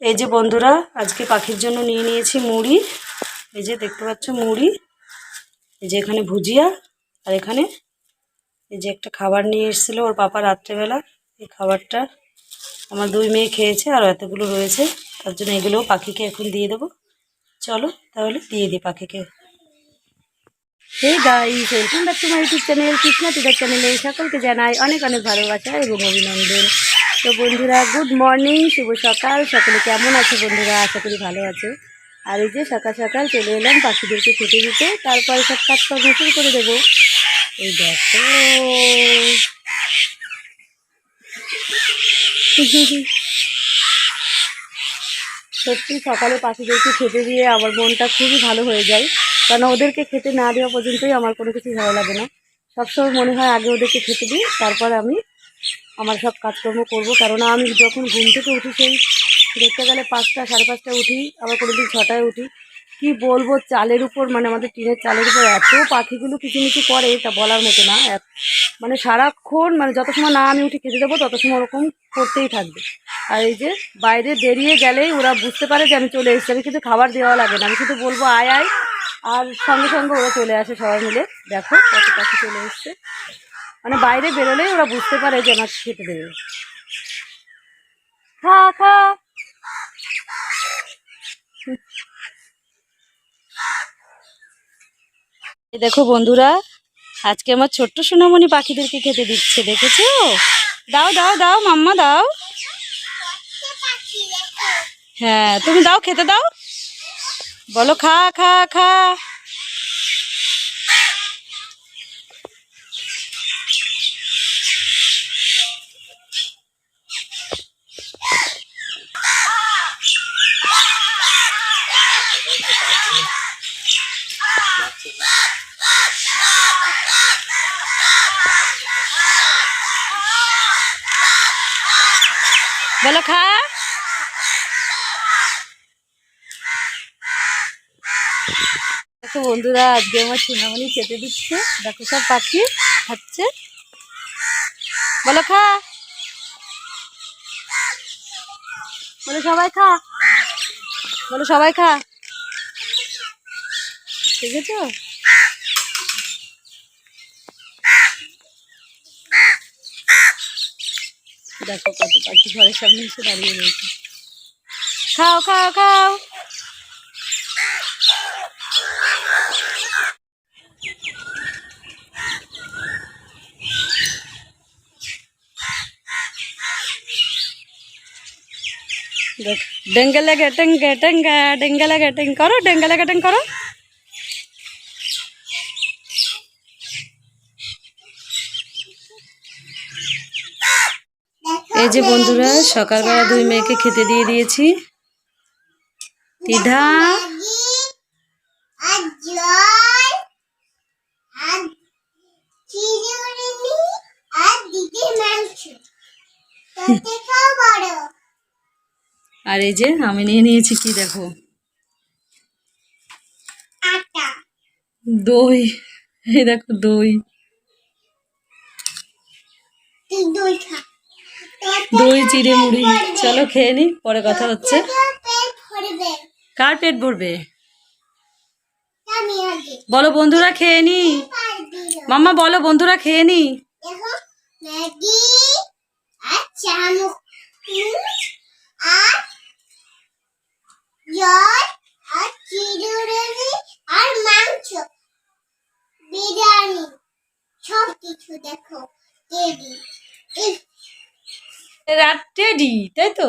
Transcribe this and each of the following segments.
এই যে বন্ধুরা, আজকে পাখির জন্য নিয়ে নিয়েছি মুড়ি। এই যে দেখতে পাচ্ছ মুড়ি। এই যে এখানে ভুজিয়া, আর এখানে এই যে একটা খাবার নিয়ে এসেছিল ওর পাপা রাত্রেবেলা। এই খাবারটা আমার দুই মেয়ে খেয়েছে আর এতগুলো রয়েছে, তার জন্য এগুলোও পাখিকে এখন দিয়ে দেবো। চলো তাহলে দিয়ে দিই পাখিকে। Hey guys welcome back to my YouTube channel Krishna teether চ্যানেলে সকলকে জানাই অনেক অনেক ভালোবাসা এবং অভিনন্দন। তো বন্ধুরা গুড মর্নিং শুভ সকাল। সকলে কেমন আছে বন্ধুরা? আশা করি ভালো আছে। আর এই যে সকাল সকাল চলে এলাম পাখিদেরকে খেতে দিতে। তারপরে সব কাজ কাজকর্ম শুরু করে দেবো। এই দেখো। সত্যি সকালে পাখিদেরকে খেতে দিয়ে আমার মনটা খুবই ভালো হয়ে যায়। কারণ ওদেরকে খেতে না দেওয়া পর্যন্তই আমার কোনো কিছু ভালো লাগে না। সবসময় মনে হয় আগে ওদেরকে খেতে দিই, তারপর আমি আমার সব কাজকর্ম করব। কারণ আমি যখন ঘুম থেকে উঠি সেই দেখতে গেলে পাঁচটা, সাড়ে পাঁচটায় উঠি, আবার কোনো দিন ছটায় উঠি। কি বলব, চালের উপর মানে আমাদের টিনের চালের উপর এত পাখিগুলো কিছু কিচিমিচি করে তা বলার মতো না। মানে সারাক্ষণ মানে যত সময় না আমি উঠে খেতে দেবো, তত সময় ওরকম করতেই থাকবে। আর এই যে বাইরে বেরিয়ে গেলেই ওরা বুঝতে পারে যে আমি চলে এসেছি। আমি কিন্তু খাবার দেওয়া লাগে না। আমি শুধু বলব, আয় আয়। আর সঙ্গে সঙ্গে ওরা চলে আসে সবাই মিলে। দেখো কত পাখি চলে এসছে। মানে বাইরে বেরোলেই ওরা বুঝতে পারে যে আমার খেতে দেবে। খা খা। দেখো বন্ধুরা, আজকে আমার ছোট্ট সোনামণি পাখিদেরকে খেতে দিচ্ছে, দেখেছ? দাও দাও দাও, মাম্মা, দাও। হ্যাঁ তুমি দাও, খেতে দাও। বলো, খা খা খা। বলো খা। দেখো বন্ধুরা, আজকে আমার সোনামণি খেতে দিচ্ছে। দেখো সব পাখি খাচ্ছে। বলো খা। বলো সবাই খা। বলো সবাই খা। ঠিক আছে দেখো কত পাখি ঘরের সামনে এসে দাঁড়িয়ে রয়েছে। খাও খাও খাও। ডেঙ্গেলে গেটেং গেটেং ডেঙ্গেলে গেটেং করো ডেঙ্গেলে গেটেং করো। এই যে বন্ধুরা, সকালবেলা দুই মেয়েকে খেতে দিয়ে দিয়েছি। দিদা আর এই যে আমি নিয়ে নিয়েছি কি দেখো? দই। এই দেখো দই। দই খা। দই চিড়ে মুড়ি। চলো খেয়ে নি, পরে কথা হচ্ছে। কার পেট ভরবে। বলো বন্ধুরা খেয়ে নি। মাম্মা, বলো বন্ধুরা খেয়ে নি। আর আর টেডি, তাই তো?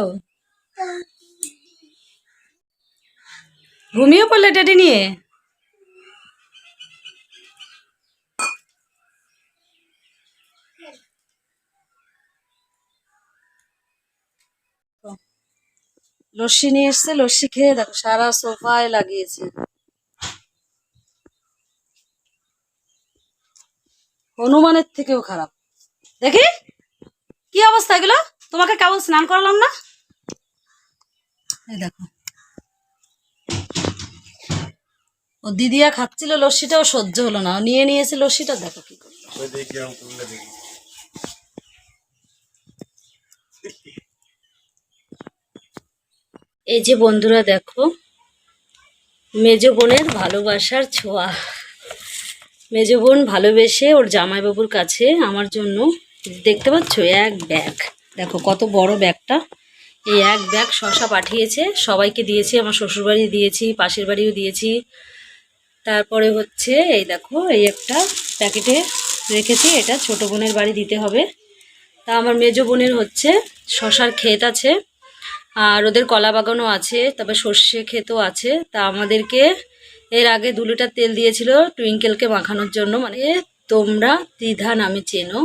ঘুমিয়ে পড়লে টেডি নিয়ে? লস্যি নিয়ে এসছে, লস্যি খেয়ে দেখো, সারা সোফায় লাগিয়েছে। হনুমানের থেকেও খারাপ। দেখি, কি অবস্থা এগুলো? তোমাকে কেমন স্নান করালাম না? এই দেখো। ও দিদিয়া খাচ্ছিল লস্যিটাও সহ্য হলো না। ও নিয়ে নিয়েছে লস্যিটা দেখো কি করল। এই যে বন্ধুরা দেখো মেজ বোনের ভালোবাসার ছোঁয়া। মেজ বোন ভালোবেসে ওর জামাইবাবুর কাছে আমার জন্য দেখতে পাচ্ছ? এক ব্যাগ। দেখো, কত বড় ব্যাগটা। এই এক ব্যাগ শশা পাঠিয়েছে, সবাইকে দিয়েছি, আমার শ্বশুরবাড়ি দিয়েছি, পাশের বাড়িও দিয়েছি। তারপরে হচ্ছে, এই দেখো, এই একটা প্যাকেটে রেখেছি, এটা ছোট বোনের বাড়ি দিতে হবে। তা আমার মেজ বোনের হচ্ছে, শশার ক্ষেত আছে, আর ওদের কলা বাগানও আছে, তবে সর্ষে ক্ষেতও আছে। তা আমাদেরকে এর আগে দু লিটার তেল দিয়েছিল টুইঙ্কেলকে মাখানোর জন্য মানে তোমরা ত্রিধা নামে চেনো।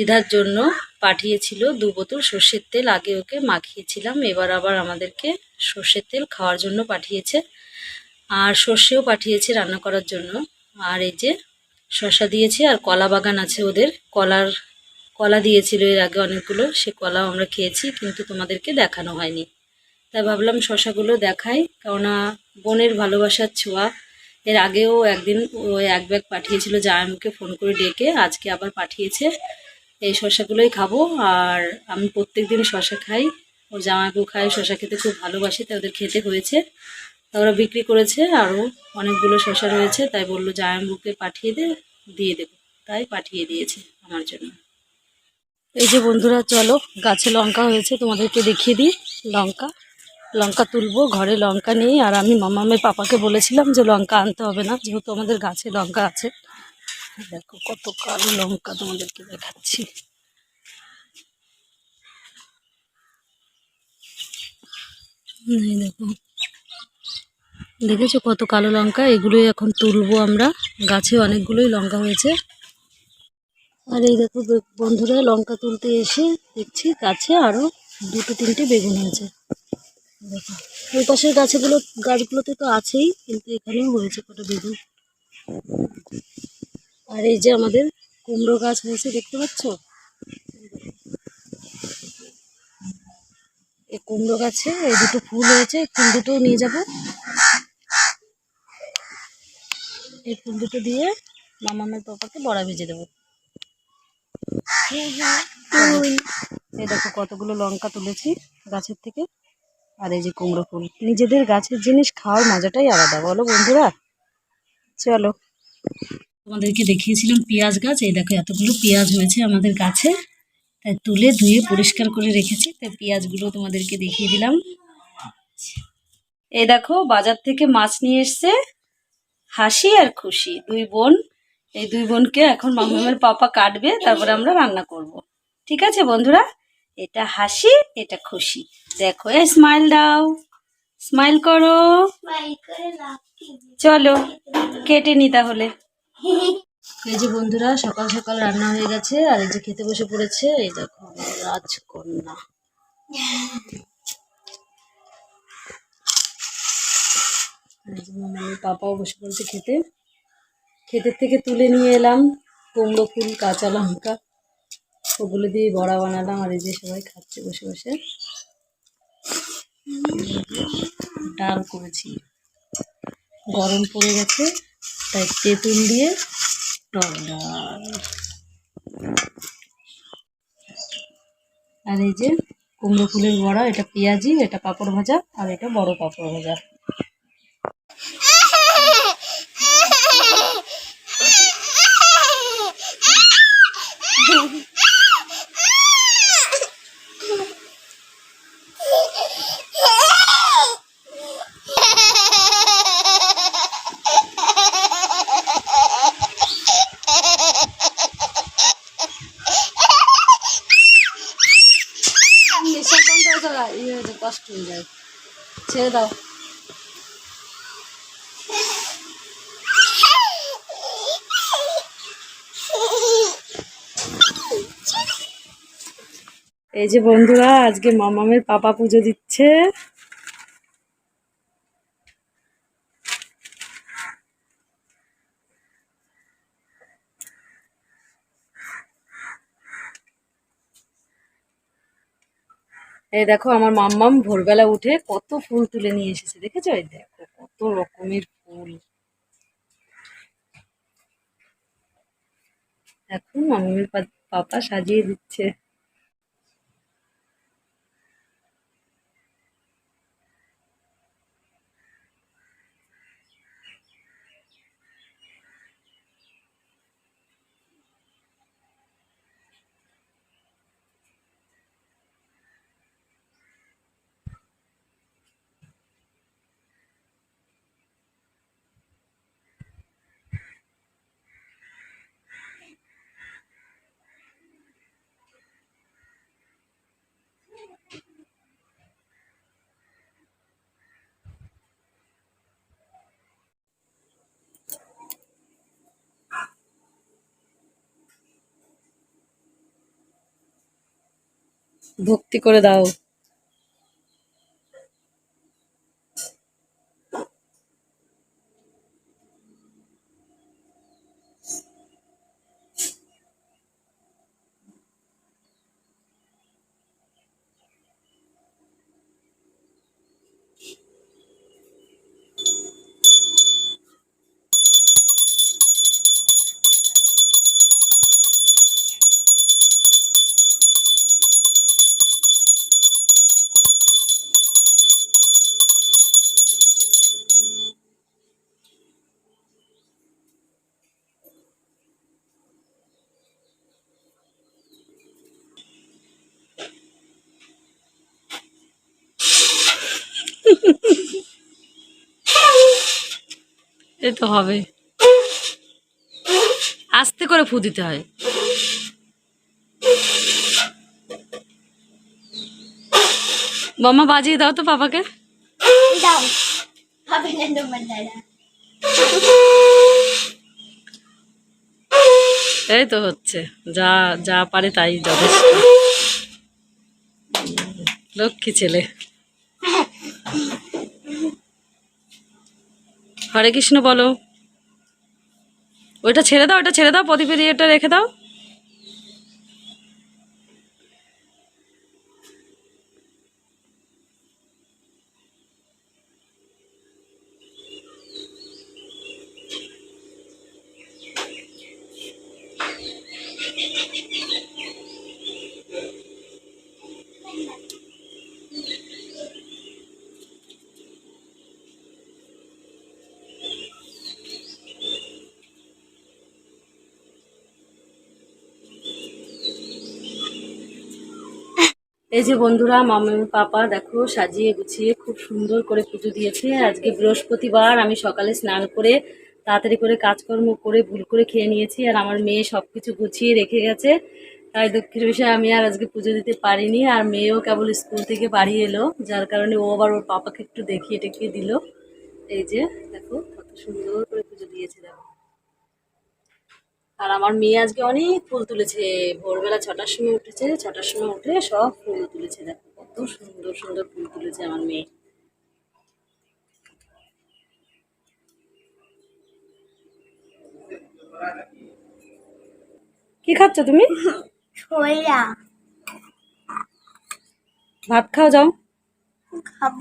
ত্রিধার জন্য পাঠিয়েছিল দু বোতল সর্ষের তেল। আগে ওকে মাখিয়েছিলাম, এবার আবার আমাদেরকে সর্ষের তেল খাওয়ার জন্য পাঠিয়েছে আর সর্ষেও পাঠিয়েছে রান্না করার জন্য। আর এই যে শশা দিয়েছে আর কলা বাগান আছে ওদের, কলার কলা দিয়েছিল এর আগে অনেকগুলো, সে কলাও আমরা খেয়েছি কিন্তু তোমাদেরকে দেখানো হয়নি। তাই ভাবলাম শশাগুলো দেখাই, কেননা বোনের ভালোবাসার ছোঁয়া। এর আগেও একদিন ও এক ব্যাগ পাঠিয়েছিল জামাইকে ফোন করে ডেকে আজকে আবার পাঠিয়েছে। এই শশাগুলোই খাব। আর আমি প্রত্যেক দিন শশা খাই। ওর জামাইবু খাই। শশা খেতে খুব ভালোবাসি, তাই ওদের খেতে হয়েছে। তা ওরা বিক্রি করেছে আরও অনেকগুলো শশা রয়েছে। তাই বলল জামাইবুকে পাঠিয়ে দে, দিয়ে দেবো। তাই পাঠিয়ে দিয়েছে আমার জন্য। এই যে বন্ধুরা, চলো, গাছে লঙ্কা হয়েছে, তোমাদেরকে দেখিয়ে দিই। লঙ্কা লঙ্কা তুলবো, ঘরে লঙ্কা নেই। আর আমি মামামের পাপাকে বলেছিলাম যে, লঙ্কা আনতে হবে না, যেহেতু আমাদের গাছে লঙ্কা আছে। দেখো কত কালো লঙ্কা তোমাদেরকে দেখাচ্ছি। দেখো। দেখেছ কত কালো লঙ্কা? এগুলোই এখন তুলবো আমরা। গাছে অনেকগুলোই লঙ্কা হয়েছে। আর এই দেখো বন্ধুরা, লঙ্কা তুলতে এসে দেখছি গাছে আরও দুটো তিনটে বেগুন হয়েছে। দেখো, ওই পাশের গাছগুলো গাছগুলোতে তো আছেই, কিন্তু এখানেও হয়েছে কটা বেগুন। আর এই যে আমাদের কুমড়ো গাছ হয়েছে দেখতে পাচ্ছ? এই কুমড়ো গাছে এই দুটো ফুল হয়েছে ফুল দুটো নিয়ে যাব। এই ফুল দুটো দিয়ে মামামের পাপাকে বড়া ভেজে দেবো। এই দেখো কতগুলো লঙ্কা তুলেছি গাছের থেকে। আর এই যে কুমড়ো ফুল। নিজেদের গাছের জিনিস খাওয়ার মজাটাই আলাদা, বলো বন্ধুরা? চলো। তোমাদেরকে দেখিয়েছিলাম পেঁয়াজ গাছ। এই দেখো এতগুলো পেঁয়াজ হয়েছে আমাদের গাছে। তাই তুলে ধুয়ে পরিষ্কার করে রেখেছি। তাই পেঁয়াজগুলো তোমাদেরকে দেখিয়ে দিলাম। এই দেখো বাজার থেকে মাছ নিয়ে এসছে হাসি আর খুশি। দুই বোন এই দুই বোনকে এখন মামামের পাপা কাটবে তারপরে আমরা রান্না করব। ঠিক আছে বন্ধুরা? এটা হাসি এটা খুশি। দেখো এ স্মাইল দাও। স্মাইল করো। চলো কেটে নি তাহলে। এই যে বন্ধুরা, সকাল সকাল রান্না হয়ে গেছে, আর এই যে খেতে বসে পড়েছে, এই দেখো রাজকন্যা। পাপাও বসে পড়েছে খেতে। ক্ষেতের থেকে তুলে নিয়ে এলাম, কুমড়ো ফুল, কাঁচা লঙ্কা। ওগুলো দিয়ে বড়া বানালাম, আর এই যে সবাই খাচ্ছে বসে বসে। ডাল করেছি। গরম পড়ে গেছে। তাই তেঁতুল দিয়ে টক ডাল আর এই যে কুমড়ো ফুলের বড়া, এটা পেঁয়াজি, এটা পাঁপড় ভাজা, আর এটা বড় পাঁপড় ভাজা নিঃশ্বাস বন্ধ হয়ে যাবে ইয়ে হয়ে যায়, কষ্ট হয়ে যায় ছেড়ে দাও। এই যে বন্ধুরা আজকে মামামের পাপা পুজো দিচ্ছে। এই দেখো আমার মাম্মাম ভোরবেলা উঠে কত ফুল তুলে নিয়ে এসেছে, দেখেছ? এই দেখো কত রকমের ফুল। এখন মাম্মির পাপা সাজিয়ে দিচ্ছে। ভক্তি করে দাও। এই তো হবে। আস্তে করে ফু দিতে হয়। বোমা বাজিয়ে দাও তো বাবাকে। দাও। হবে না তোমার দ্বারা এই তো হচ্ছে। যা যা পারে তাই যথেষ্ট। লক্ষ্মী ছেলে। হরে কৃষ্ণ বলো। ওইটা ছেড়ে দাও ওইটা ছেড়ে দাও প্রদীপের ইয়েটা রেখে দাও। এই যে বন্ধুরা, মামি পাপা, দেখো, সাজিয়ে গুছিয়ে খুব সুন্দর করে পুজো দিয়েছে। আজকে বৃহস্পতিবার, আমি সকালে স্নান করে তাড়াতাড়ি করে কাজকর্ম করে ভুল করে খেয়ে নিয়েছি আর আমার মেয়ে সব কিছু গুছিয়ে রেখে গেছে। তাই দুঃখের বিষয়ে, আমি আর আজকে পুজো দিতে পারিনি আর মেয়েও কেবল স্কুল থেকে বাড়ি এলো, যার কারণে ও আবার ওর পাপাকে একটু দেখিয়ে টেকিয়ে দিল। এই যে, দেখো, কত সুন্দর করে পুজো দিয়েছে, দেখো। আর আমার মেয়ে আজকে অনেক ফুল তুলেছে। ভোরবেলা ছটার সময় উঠেছে ছটার সময় উঠে সব ফুল তুলেছে দেখো কত সুন্দর সুন্দর ফুল তুলেছে আমার মেয়ে। কি খাচ্ছ তুমি? ভাত খাও যাও। খাব।